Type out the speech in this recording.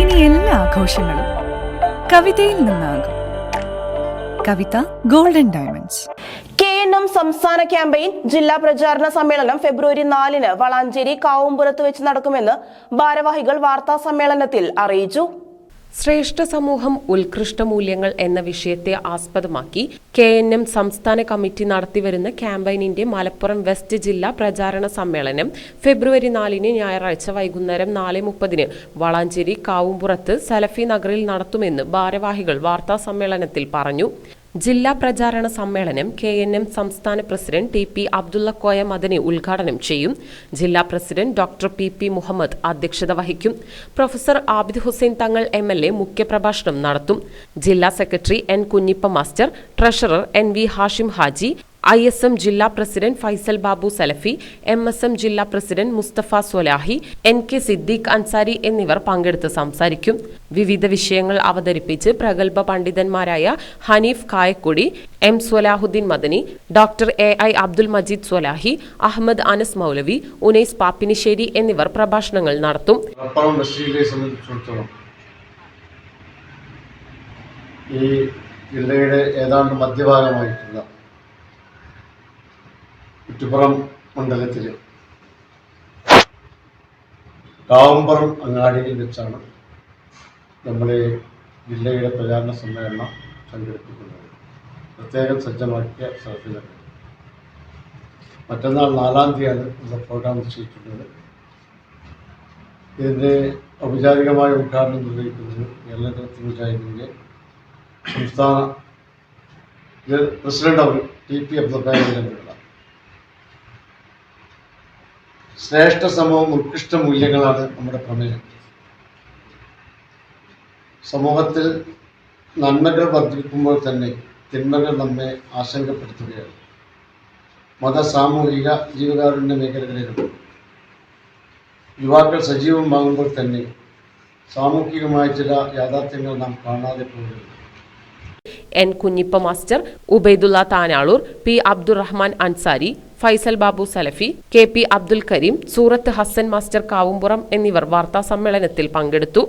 ഇനി എല്ലാ ആഘോഷങ്ങളും കവിതയിൽ നിന്നാകും. കവിത ഗോൾഡൻ ഡയമണ്ട്സ് കെ സംസ്ഥാന ക്യാമ്പയിൻ ജില്ലാ പ്രചാരണ സമ്മേളനം ഫെബ്രുവരി നാലിന് വളാഞ്ചേരി കാവുംപുരത്ത് വെച്ച് നടക്കുമെന്ന് ഭാരവാഹികൾ വാർത്താ സമ്മേളനത്തിൽ അറിയിച്ചു. ശ്രേഷ്ഠ സമൂഹം ഉത്കൃഷ്ട മൂല്യങ്ങൾ എന്ന വിഷയത്തെ ആസ്പദമാക്കി കെ എൻ എം സംസ്ഥാന കമ്മിറ്റി നടത്തിവരുന്ന ക്യാമ്പയിനിന്റെ മലപ്പുറം വെസ്റ്റ് ജില്ലാ പ്രചാരണ സമ്മേളനം ഫെബ്രുവരി നാലിന് ഞായറാഴ്ച വൈകുന്നേരം നാല് മുപ്പതിന് വളാഞ്ചേരി കാവുംപുറത്ത് സലഫി നഗറിൽ നടത്തുമെന്ന് ഭാരവാഹികൾ വാർത്താ സമ്മേളനത്തിൽ പറഞ്ഞു. ജില്ലാ പ്രചാരണ സമ്മേളനം കെ എൻ എം സംസ്ഥാന president T P Abdulla Koya Madani ഉദ്ഘാടനം ചെയ്യും. ജില്ലാ president doctor P P Muhammad അധ്യക്ഷത വഹിക്കും. Professor Abid Hussain Thangal M L A മുഖ്യപ്രഭാഷണം നടത്തും. ജില്ലാ secretary N Kunhippa master treasurer N V Hashim Haji I S M ജില്ലാ president Faisal Babu Salafi M S M ജില്ലാ president Mustafa Swalahi N K Siddique Ansari എന്നിവർ പങ്കെടുത്ത് സംസാരിക്കും. വിവിധ വിഷയങ്ങൾ അവതരിപ്പിച്ച് പ്രഗത്ഭ പണ്ഡിതന്മാരായ Haneef Kayakkudi M Swalahuddeen Madani doctor A I Abdul Majeed Swalahi Ahmed Anas Moulavi Unais Pappinisseri എന്നിവർ പ്രഭാഷണങ്ങൾ നടത്തും. ഈ ജില്ലയുടെ ഏതാണ്ട് മധ്യഭാഗമായിട്ടുള്ള കുറ്റിപ്പുറം മണ്ഡലത്തിൽ കാവമ്പറം അങ്ങാടിയിൽ വെച്ചാണ് നമ്മൾ ജില്ലയുടെ പ്രചാരണ സമ്മേളനം സംഘടിപ്പിക്കുന്നത്. പ്രത്യേകം സജ്ജമാക്കിയ സ്ഥലത്തിലാണ്. മറ്റന്നാൾ നാലാം തീയതിയാണ് നമ്മുടെ പ്രോഗ്രാം നിശ്ചയിച്ചിട്ടുള്ളത് ഇതിന്റെ ഔപചാരികമായ ഉദ്ഘാടനം നിർവഹിക്കുന്നത് കേരള മുജാഹിദിന്റെ സംസ്ഥാന പ്രസിഡന്റ് അവർ ടി പി അബ്ദുൽക്കാരികളാണ് ശ്രേഷ്ഠ സമൂഹം ഉത്കൃഷ്ട മൂല്യങ്ങളാണ് നമ്മുടെ പ്രമേയം. സമൂഹത്തിൽ നന്മകൾ വർദ്ധിക്കുമ്പോൾ തന്നെ തിന്മകൾ നമ്മെ ആശങ്കപ്പെടുത്തുകയാണ്. മത സാമൂഹിക ജീവകാരുണ്യ മേഖലകളിലും യുവാക്കൾ സജീവമാകുമ്പോൾ തന്നെ സാമൂഹികമായ ചില യാഥാർത്ഥ്യങ്ങൾ നാം കാണാതെ പോകുന്നു N Kunhippa master Ubaidullah Thanalur P Abdurahman Ansari Faisal Babu Salafi K P Abdul Kareem സൂറത്ത് ഹസൻ മാസ്റ്റർ കാവുംപുറം എന്നിവർ വാർത്താ സമ്മേളനത്തിൽ പങ്കെടുത്തു.